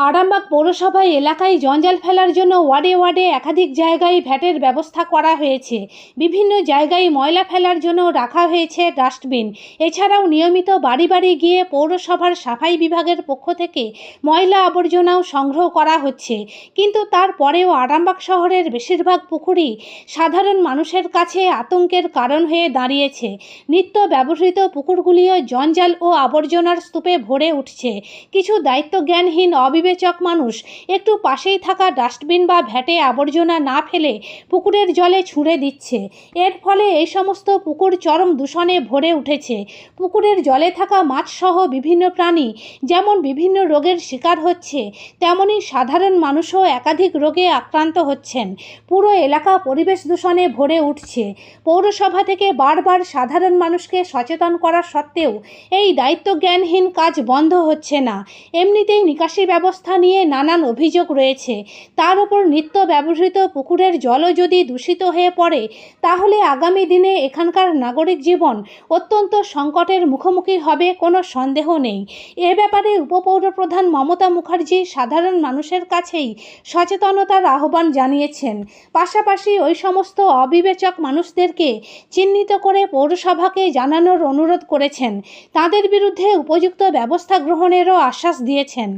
আরামবাগ পৌরসভায় এলাকায় জঞ্জাল ফেলার জন্য ওয়ার্ডে ওয়ার্ডে একাধিক জায়গায় ভ্যাটের ব্যবস্থা করা হয়েছে। বিভিন্ন জায়গায় ময়লা ফেলার জন্য রাখা হয়েছে ডাস্টবিন। এছাড়াও নিয়মিত বাড়ি বাড়ি গিয়ে পৌরসভার সাফাই বিভাগের পক্ষ থেকে ময়লা আবর্জনাও সংগ্রহ করা হচ্ছে। কিন্তু তারপরেও আরামবাগ শহরের বেশিরভাগ পুকুরই সাধারণ মানুষের কাছে আতঙ্কের কারণ হয়ে দাঁড়িয়েছে। নিত্য ব্যবহৃত পুকুরগুলিও জঞ্জাল ও আবর্জনার স্তূপে ভরে উঠছে। কিছু দায়িত্বজ্ঞানহীন অবিবেচক মানুষ। একটু পাশেই থাকা ডাস্টবিন বা ভ্যাটে আবর্জনা না ফেলে পুকুরের জলে ছুঁড়ে দিচ্ছে। এর ফলে এই সমস্ত পুকুর চরম দূষণে ভরে উঠেছে। পুকুরের জলে থাকা মাছসহ বিভিন্ন প্রাণী যেমন বিভিন্ন রোগের শিকার হচ্ছে, তেমনি সাধারণ মানুষও একাধিক রোগে আক্রান্ত হচ্ছেন। পুরো এলাকা পরিবেশ দূষণে ভরে উঠছে। পৌরসভা থেকে বারবার সাধারণ মানুষকে সচেতন করা সত্ত্বেও এই দায়িত্ব জ্ঞানহীন কাজ বন্ধ হচ্ছে না। এমনিতেই নিকাশি ব্যবস্থা নিয়ে নানান অভিযোগ রয়েছে। তার উপর নিত্য ব্যবহৃত পুকুরের জলও যদি দূষিত হয়ে পড়ে, তাহলে আগামী দিনে এখানকার নাগরিক জীবন অত্যন্ত সংকটের মুখোমুখি হবে কোনো সন্দেহ নেই। এ ব্যাপারে উপপৌরপ্রধান মমতা মুখার্জি সাধারণ মানুষের কাছেই সচেতনতার আহ্বান জানিয়েছেন। পাশাপাশি ওই সমস্ত অবিবেচক মানুষদেরকে চিহ্নিত করে পৌরসভাকে জানানোর অনুরোধ করেছেন। তাদের বিরুদ্ধে উপযুক্ত ব্যবস্থা গ্রহণেরও আশ্বাস দিয়েছেন।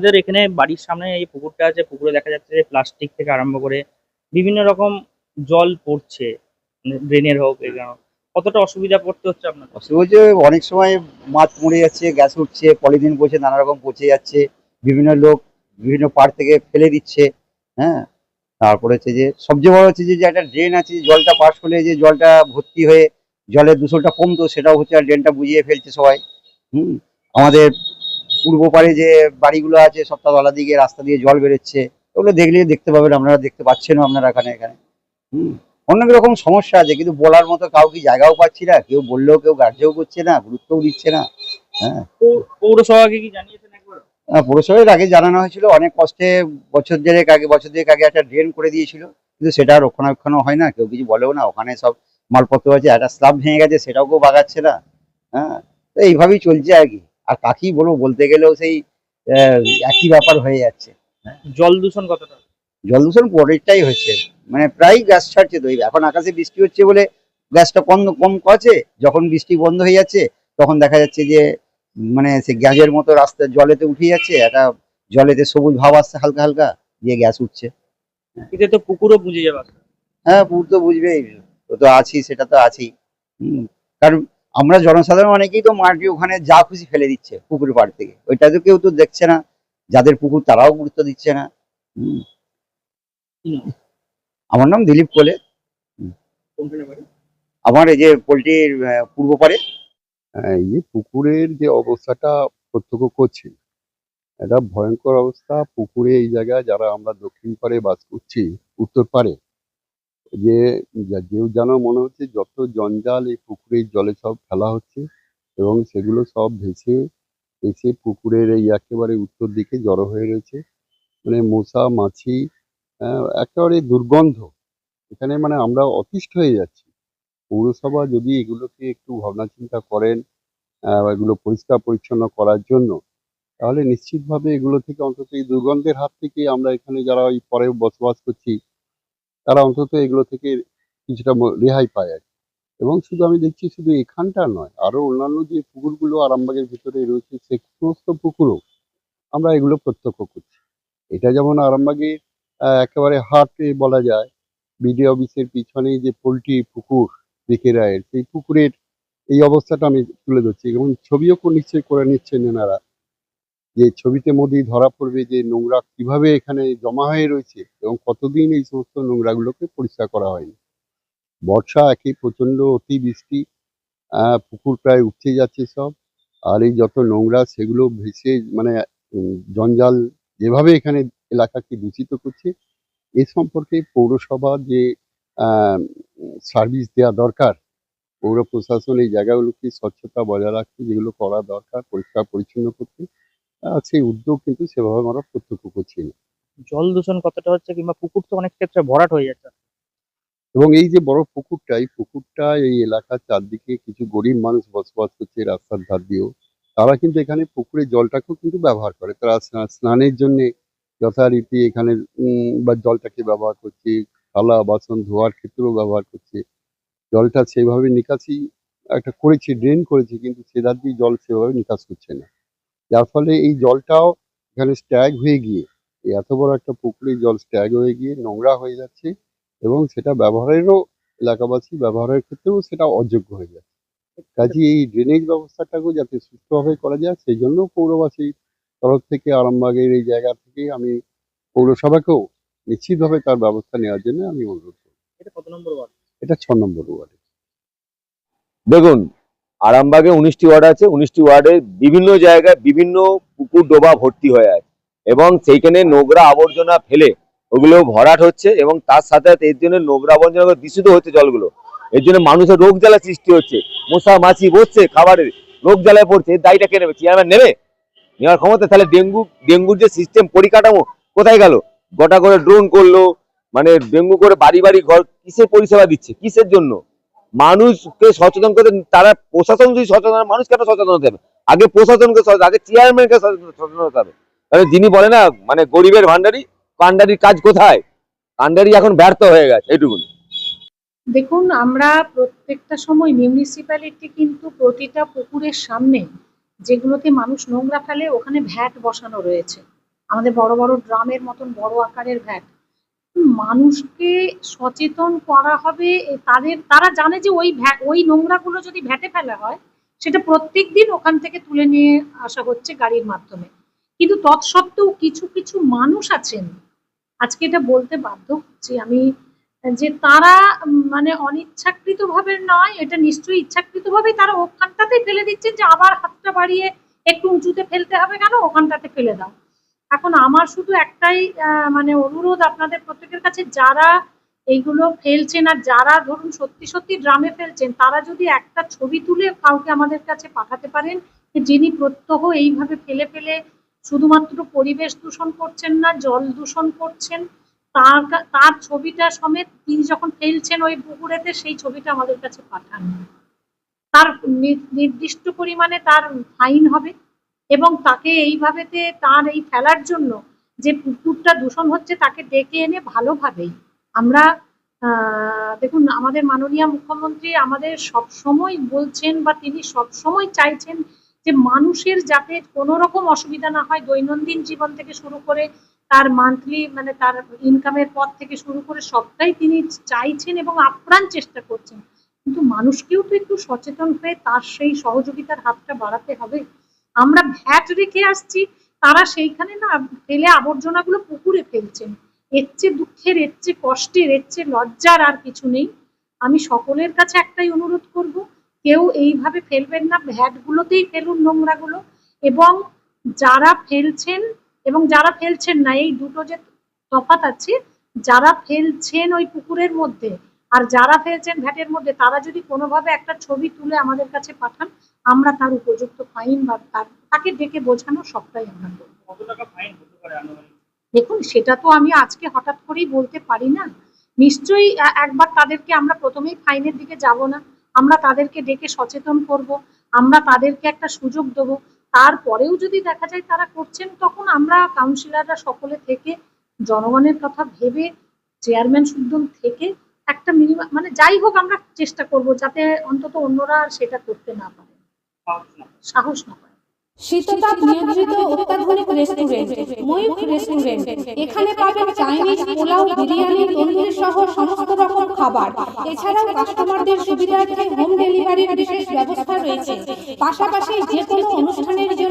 যে আপনাদের এখানে বাড়ির সামনে এই পুকুরটা আছে, পুকুরে দেখা যাচ্ছে যে প্লাস্টিক থেকে আরম্ভ করে বিভিন্ন রকম জল পড়ছে ড্রেনের হোক এগুলো কতটা অসুবিধা পড়তে হচ্ছে আপনার অসুবিধা অনেক সময় মাছ মরে যাচ্ছে, গ্যাস উঠছে, পলিথিন পচে নানা রকম পচে যাচ্ছে। বিভিন্ন লোক বিভিন্ন পাড় থেকে ফেলে দিচ্ছে হ্যাঁ? তারপরে হচ্ছে যে, সবচেয়ে বড় হচ্ছে যে একটা ড্রেন আছে জলটা পাস করলে যে জলটা ভর্তি হয়ে জলের দূষণটা কমতো, সেটাও হচ্ছে আর ড্রেনটা বুঝিয়ে ফেলছে সবাই। হুম? আমাদের পূর্ব পাড়ে যে বাড়িগুলো আছে সপ্তাহতলা দিকে রাস্তা দিয়ে জল বেরোচ্ছে ওগুলো দেখলে দেখতে পাবেন আপনারা দেখতে পাচ্ছেনও আপনারা এখানে এখানে। হুম। অনেক রকম সমস্যা আছে কিন্তু বলার মতো কাউকে জায়গাও পাচ্ছি না কেউ বললেও কেউ গ্রাহ্যও করছে না গুরুত্বও দিচ্ছে না হ্যাঁ। পৌরসভাকে কি জানিয়েছেন আগে জানানো হয়েছিল অনেক কষ্টে বছর দেড়েক আগে বছর দেড়েক আগে একটা ড্রেন করে দিয়েছিল কিন্তু সেটা রক্ষণাবেক্ষণও হয় না কেউ কিছু বলেও না ওখানে সব মালপত্র আছে একটা স্ল্যাব ভেঙে গেছে সেটাও কেউ বাগাচ্ছে না হ্যাঁ। তো এইভাবেই চলছে আর কি। আর কাকি বলব বলতে গেলেও সেই একই ব্যাপার হয়ে যাচ্ছে। জল দূষণ কতটা? জল দূষণ পরেরটাই হচ্ছে। মানে প্রায় গ্যাস ছাড়ছে তো এখন আকাশে বৃষ্টি হচ্ছে বলে গ্যাসটা কম কম আছে যখন বৃষ্টি বন্ধ হয়ে যাচ্ছে তখন দেখা যাচ্ছে যে মানে সে গ্যাসের মতো রাস্তা জলেতে উঠে যাচ্ছে একটা জলেতে সবুজ ভাব আসছে হালকা হালকা দিয়ে গ্যাস উঠছে। এতে তো পুকুরও বুঝে যাবে। হ্যাঁ পুকুর তো বুঝবেই ও তো আছি সেটা তো আছি হুম, কারণ আমরা জনসাধারণ অনেকেই তো মাটি ওখানে যা খুশি ফেলে দিচ্ছে পুকুর পাড় থেকে। ওইটা তো কেউ তো দেখছে না যাদের পুকুর তারাও গুরুত্ব দিচ্ছে না। আমার নাম দিলীপ কোলে। আমার এই যে পোলট্রির পূর্ব পারে হ্যাঁ, এই পুকুরের যে অবস্থাটা প্রত্যক্ষ করছি এটা ভয়ঙ্কর অবস্থা। পুকুরে এই জায়গায় যারা আমরা দক্ষিণ পাড়ে বাস করছি উত্তর পাড়ে যে যেও যেন মনে হচ্ছে যত জঞ্জাল এই পুকুরের জলে সব ফেলা হচ্ছে এবং সেগুলো সব ভেসে এসে পুকুরের এই একেবারে উত্তর দিকে জড়ো হয়ে রয়েছে। মানে মশা, মাছি একেবারে দুর্গন্ধ। এখানে মানে আমরা অতিষ্ঠ হয়ে যাচ্ছি। পৌরসভা যদি এগুলোকে একটু ভাবনা চিন্তা করেন এগুলো পরিষ্কার পরিচ্ছন্ন করার জন্য, তাহলে নিশ্চিতভাবে এগুলো থেকে অন্তত এই দুর্গন্ধের হাত থেকে আমরা এখানে যারা এই পরে বসবাস করছি তারা অন্তত এগুলো থেকে কিছুটা রেহাই পায় আর। এবং শুধু আমি দেখছি শুধু এখানটা নয়, আরও অন্যান্য যে পুকুরগুলো আরামবাগের ভিতরে রয়েছে, সে সমস্ত পুকুরও আমরা এগুলো প্রত্যক্ষ করছি। এটা যেমন আরামবাগের একেবারে হাটে বলা যায়, বিডিও অফিসের পিছনে যে পোলট্রি পুকুর দিকে রায়ের সেই পুকুরের এই অবস্থাটা আমি তুলে ধরছি। এবং ছবিও নিশ্চয়ই করে নিচ্ছেন এনারা। যে ছবিতে মোদি ধরা পড়বে যে নোংরা কীভাবে এখানে জমা হয়ে রয়েছে এবং কতদিন এই সমস্ত নোংরাগুলোকে পরিষ্কার করা হয়নি। বর্ষা একই প্রচণ্ড অতিবৃষ্টি আহ, পুকুর প্রায় উঠে যাচ্ছে সব আর এই যত নোংরা সেগুলো ভেসে মানে জঞ্জাল যেভাবে এখানে এলাকাকে দূষিত করছে এ সম্পর্কে পৌরসভা যে সার্ভিস দেওয়া দরকার পৌর প্রশাসন এই জায়গাগুলোকে স্বচ্ছতা বজায় রাখতে যেগুলো করা দরকার পরিষ্কার পরিচ্ছন্ন করতে সেই উদ্যোগ কিন্তু সেভাবে আমরা প্রত্যক্ষ করছি না। জল দূষণ কতটা হচ্ছে কিংবা পুকুর তো অনেক ক্ষেত্রে ভরাট হয়ে যাচ্ছে। এবং এই যে বড় পুকুরটা এই পুকুরটা এই এলাকার চারদিকে কিছু গরিব মানুষ বসবাস করছে রাস্তার ধার দিয়েও। তারা কিন্তু এখানে পুকুরের জলটাকেও কিন্তু ব্যবহার করে। তারা স্না- স্নানের জন্যে যথারীতি এখানে বা জলটাকে ব্যবহার করছে থালা বাসন ধোয়ার ক্ষেত্রেও ব্যবহার করছে। জলটা সেভাবে নিকাশি একটা করেছে ড্রেন করেছে কিন্তু সেদার দিয়ে জল সেভাবে নিকাশ করছে না। যার ফলে এই জলটাও এখানে স্ট্যাগ হয়ে গিয়ে এই এত বড় একটা পুকুরের জল স্ট্যাগ হয়ে গিয়ে নোংরা হয়ে যাচ্ছে এবং সেটা ব্যবহারেরও এলাকাবাসী ব্যবহারের ক্ষেত্রেও সেটা অযোগ্য হয়ে যাচ্ছে। কাজে এই ড্রেনেজ ব্যবস্থাটাকেও যাতে সুস্থভাবে করা যায় সেই জন্য পৌরবাসীর তরফ থেকে আরামবাগের এই জায়গা থেকে আমি পৌরসভাকেও নিশ্চিতভাবে তার ব্যবস্থা নেওয়ার জন্য আমি অনুরোধ করব। এটা কত নম্বর ওয়ার্ড? এটা ছ নম্বর ওয়ার্ডে। দেখুন আরামবাগে উনিশটি ওয়ার্ড আছে, উনিশটি ওয়ার্ডে বিভিন্ন জায়গায় বিভিন্ন পুকুর, ডোবা ভর্তি হয়ে আছে। এবং সেইখানে নোংরা আবর্জনা ফেলে ওগুলো ভরাট হচ্ছে এবং তার সাথে সাথে এর জন্য নোংরা আবর্জনা দূষিত হচ্ছে জলগুলো। এর জন্য মানুষের রোগ জ্বালা সৃষ্টি হচ্ছে। মশা, মাছি বসছে খাবারের, রোগ জ্বালায় পড়ছে, এর দায়টা কে নেবে? চেয়ারম্যান নেবে? নেওয়ার ক্ষমতা, তাহলে ডেঙ্গু, ডেঙ্গুর যে সিস্টেম পরিকাঠামো কোথায় গেল? গোটা করে ড্রোন করল মানে ডেঙ্গু করে বাড়ি বাড়ি ঘর, কিসের পরিষেবা দিচ্ছে? কিসের জন্য? মানুষকে সচেতন করতে তারা প্রশাসন যদি সচেতন মানুষ কেন সচেতন হতে হবে। আগে প্রশাসনকে আগে চেয়ারম্যানকে সচেতন হতে হবে। কারণ যিনি বলে না মানে গরিবের ভান্ডারি কান্ডারির কাজ কোথায়? কান্ডারি এখন ব্যর্থ হয়ে গেছে, এইটুকুনি। দেখুন, আমরা প্রত্যেকটা সময় মিউনিসিপ্যালিটি কিন্তু প্রতিটা পুকুরের সামনে যেগুলোতে মানুষ নোংরা ফেলে, ওখানে ভ্যাট বসানো রয়েছে। আমাদের বড় বড় ড্রামের মতন বড় আকারের ভ্যাট। মানুষকে সচেতন করা হবে তাদের, তারা জানে যে ওই ওই নোংরাগুলো যদি ভ্যাটে ফেলা হয়, সেটা প্রত্যেক দিন ওখান থেকে তুলে নিয়ে আসা হচ্ছে গাড়ির মাধ্যমে। কিন্তু তৎসত্ত্বেও কিছু কিছু মানুষ আছেন, আজকে এটা বলতে বাধ্য হচ্ছি আমি, যে তারা মানে অনিচ্ছাকৃতভাবে নয়, এটা নিশ্চয়ই ইচ্ছাকৃতভাবেই তারা ওখানটাতে ফেলে দিচ্ছেন যে আবার হাতটা বাড়িয়ে একটু উঁচুতে ফেলতে হবে কেন, ওখানটাতে ফেলে দাও। এখন আমার শুধু একটাই মানে অনুরোধ আপনাদের প্রত্যেকের কাছে, যারা এইগুলো ফেলছেন আর যারা ধরুন সত্যি সত্যি ড্রামে ফেলছেন, তারা যদি একটা ছবি তুলে কাউকে আমাদের কাছে পাঠাতে পারেন যিনি প্রত্যহ এইভাবে ফেলে ফেলে শুধুমাত্র পরিবেশ দূষণ করছেন না, জল দূষণ করছেন, তার তার ছবিটা সমেত তিনি যখন ফেলছেন ওই পুকুরেতে, সেই ছবিটা আমাদের কাছে পাঠান। তার নির্দিষ্ট পরিমাণে তার ফাইন হবে। এবং তাকে এইভাবেতে তার এই ফেলার জন্য যে পুকুরটা দূষণ হচ্ছে তাকে ডেকে এনে ভালোভাবেই। আমরা দেখুন, আমাদের মাননীয় মুখ্যমন্ত্রী আমাদের সব সময় বলছেন বা তিনি সব সময় চাইছেন যে মানুষের যাতে কোনো রকম অসুবিধা না হয়, দৈনন্দিন জীবন থেকে শুরু করে তার মান্থলি মানে তার ইনকামের পথ থেকে শুরু করে সবটাই তিনি চাইছেন এবং আপ্রাণ চেষ্টা করছেন। কিন্তু মানুষকেও তো একটু সচেতন হয়ে তার সেই সহযোগিতার হাতটা বাড়াতে হবে। আমরা ভ্যাট রেখে আসছি, তারা সেইখানে না ফেলে আবর্জনাগুলো পুকুরে ফেলছেন। এর চেয়ে দুঃখের, এর চেয়ে কষ্টের, এর চেয়ে লজ্জার আর কিছু নেই। আমি সকলের কাছে একটাই অনুরোধ করব, কেউ এইভাবে ফেলবেন না, ভ্যাটগুলোতেই ফেলুন নোংরাগুলো। এবং যারা ফেলছেন এবং যারা ফেলছেন না, এই দুটো যে তফাৎ আছে, যারা ফেলছেন ওই পুকুরের মধ্যে আর যারা ফেলছেন ভ্যাটের মধ্যে তারা যদি কোনোভাবে একটা ছবি তুলে আমাদের কাছে পাঠান আমরা তার উপযুক্ত ফাইন বা তার তাকে ডেকে বোঝানো সবটাই আমরা দেখুন সেটা তো আমি আজকে হঠাৎ করেই বলতে পারি না। নিশ্চয়ই একবার তাদেরকে আমরা প্রথমেই ফাইনের দিকে যাব না। আমরা তাদেরকে ডেকে সচেতন করব। আমরা তাদেরকে একটা সুযোগ দেবো। তারপরেও যদি দেখা যায় তারা করছেন তখন আমরা কাউন্সিলররা সকলে থেকে জনগণের কথা ভেবে চেয়ারম্যান শুদ্ধ থেকে একটা মিনিমাম মানে যাই হোক আমরা চেষ্টা করব যাতে অন্তত অন্যরা সেটা করতে না পারে। সাহস না পায়। শীততাপ নিয়ন্ত্রিত অত্যাধুনিক রেস্টুরেন্ট রেস্টুরেন্ট এখানে পাবেন চাইনিজ পোলাও, বিরিয়ানি, তন্দুরি সহ সমস্ত রকম খাবার। এছাড়াও কাস্টমারদের সুবিধার্থে হোম ডেলিভারির বিশেষ ব্যবস্থা রয়েছে। পাশাপাশি যে কোনো অনুষ্ঠানের জন্য